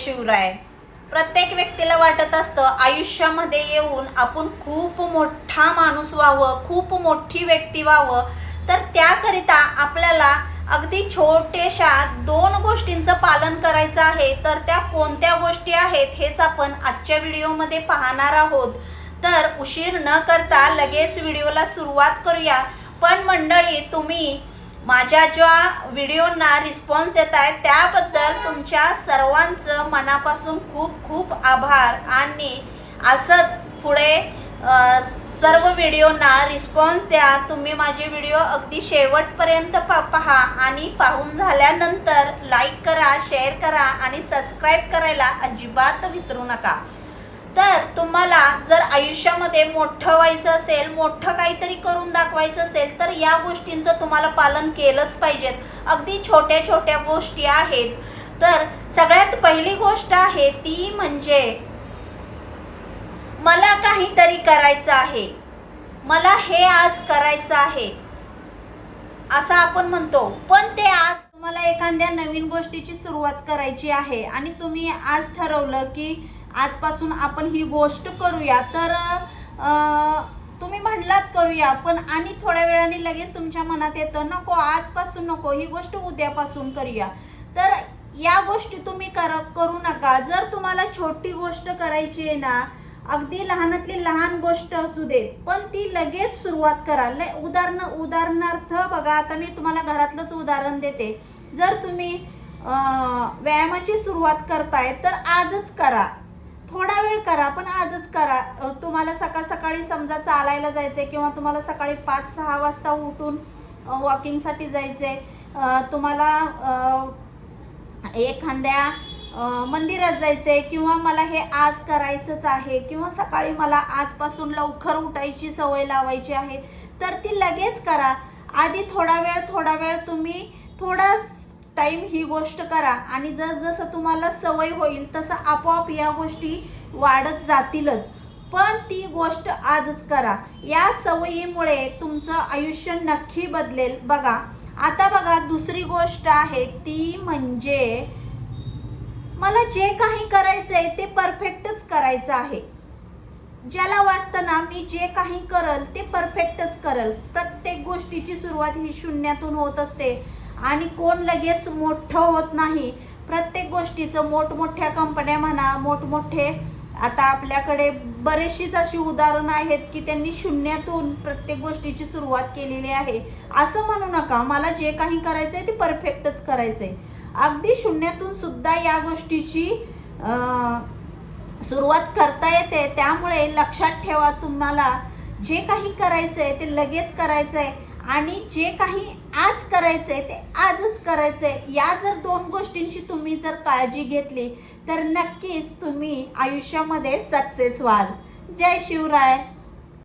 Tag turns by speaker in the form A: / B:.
A: शिवराय. प्रत्येक व्यक्तीला वाटत असतं आयुष्यामध्ये येऊन आपण खूप मोठा माणूस व्हावं खूप मोठी व्यक्ती व्हावं. तर त्याकरिता आपल्याला अगदी छोट्याशा दोन गोष्टींचं पालन करायचं आहे. तर त्या कोणत्या गोष्टी आहेत हेच आपण आजच्या व्हिडिओमध्ये पाहणार आहोत. तर उशीर न करता लगेच व्हिडिओला सुरुवात करूया. पण मंडळी तुम्ही माझ्या ज्या व्हिडिओना रिस्पॉन्स देत आहेत त्याबद्दल तुमच्या सर्वांचं मनापासून खूप खूप आभार. आणि असंच पुढे सर्व व्हिडिओना रिस्पॉन्स द्या. तुम्ही माझे व्हिडिओ अगदी शेवटपर्यंत पा पहा आणि पाहून झाल्यानंतर लाईक करा शेअर करा आणि सबस्क्राईब करायला अजिबात विसरू नका. तर तुम्हाला जर आयुष्यामध्ये मोठं व्हायचं असेल मोठं काहीतरी करून दाखवायचं असेल तर या गोष्टींचं तुम्हाला पालन केलंच पाहिजेत. अगदी छोट्या छोट्या गोष्टी आहेत. तर सगळ्यात पहिली गोष्ट आहे ती म्हणजे मला काहीतरी करायचं आहे. मला हे आज करायचं आहे. असं आपण म्हणतो. पण ते आज तुम्हाला एखाद्या नवीन गोष्टीची सुरुवात करायची आहे आणि तुम्ही आज ठरवलं की आजपासून आपण ही गोष्ट करूया. तर तुम्ही म्हणलात करूया पण आणि थोड्या वेळाने लगेच तुमच्या मनात येतं नको आजपासून नको ही गोष्ट उद्यापासून करूया. तर या गोष्टी तुम्ही कर करू नका. जर तुम्हाला छोटी गोष्ट करायची आहे ना अगदी लहानातली लहान गोष्ट असू दे पण ती लगेच सुरुवात करा. ल उदाहरण उदाहरणार्थ बघा आता मी तुम्हाला घरातलंच उदाहरण देते. जर तुम्ही व्यायामाची सुरुवात करताय तर आजच करा. थोडा वेळ करा पण आजच करा. तुम्हाला सकाळ सकाळी समजा चालायला जायचंय किंवा तुम्हाला सकाळी पाच सहा वाजता उठून वॉकिंगसाठी जायचंय आहे तुम्हाला एखाद्या मंदिरात मंदिरात जायचंय किंवा मला हे आज करायचंच आहे किंवा सकाळी मला आजपासून लवकर उठायची सवय लावायची आहे तर ती लगेच करा. आधी थोडा वेळ थोडा वेळ तुम्ही थोडा टाईम ही गोष्ट करा आणि जसजसं तुम्हाला सवय होईल तसं आपोआप या गोष्टी वाढत जातीलच. पण ती गोष्ट आजच करा. या सवयीमुळे तुमचं आयुष्य नक्की बदलेल. बघा आता बघा दुसरी गोष्ट आहे ती म्हणजे मला जे काही करायचंय ते परफेक्टच करायचं आहे. ज्याला वाटतं ना मी जे काही करल ते परफेक्टच करल. प्रत्येक गोष्टीची सुरुवात ही शून्यातून होत असते. आणि कोण लगेच मोठं होत नाही प्रत्येक गोष्टीचं मोठमोठ्या कंपन्या म्हणा मोठमोठे आता आपल्याकडे बरेचशीच अशी उदाहरणं आहेत की त्यांनी शून्यातून प्रत्येक गोष्टीची सुरुवात केलेली आहे. असं म्हणू नका मला जे काही करायचं आहे ते परफेक्टच करायचं आहे अगदी शून्यातून सुद्धा या गोष्टीची सुरुवात करता येते त्यामुळे लक्षात ठेवा तुम्हाला जे काही करायचं आहे ते लगेच करायचं आहे आणि जे काही आज करायचं आहे ते आजच करायचं आहे या जर दोन गोष्टींची तुम्ही जर काळजी घेतली तर नक्कीच तुम्ही आयुष्यामध्ये सक्सेस व्हाल. जय शिवराय.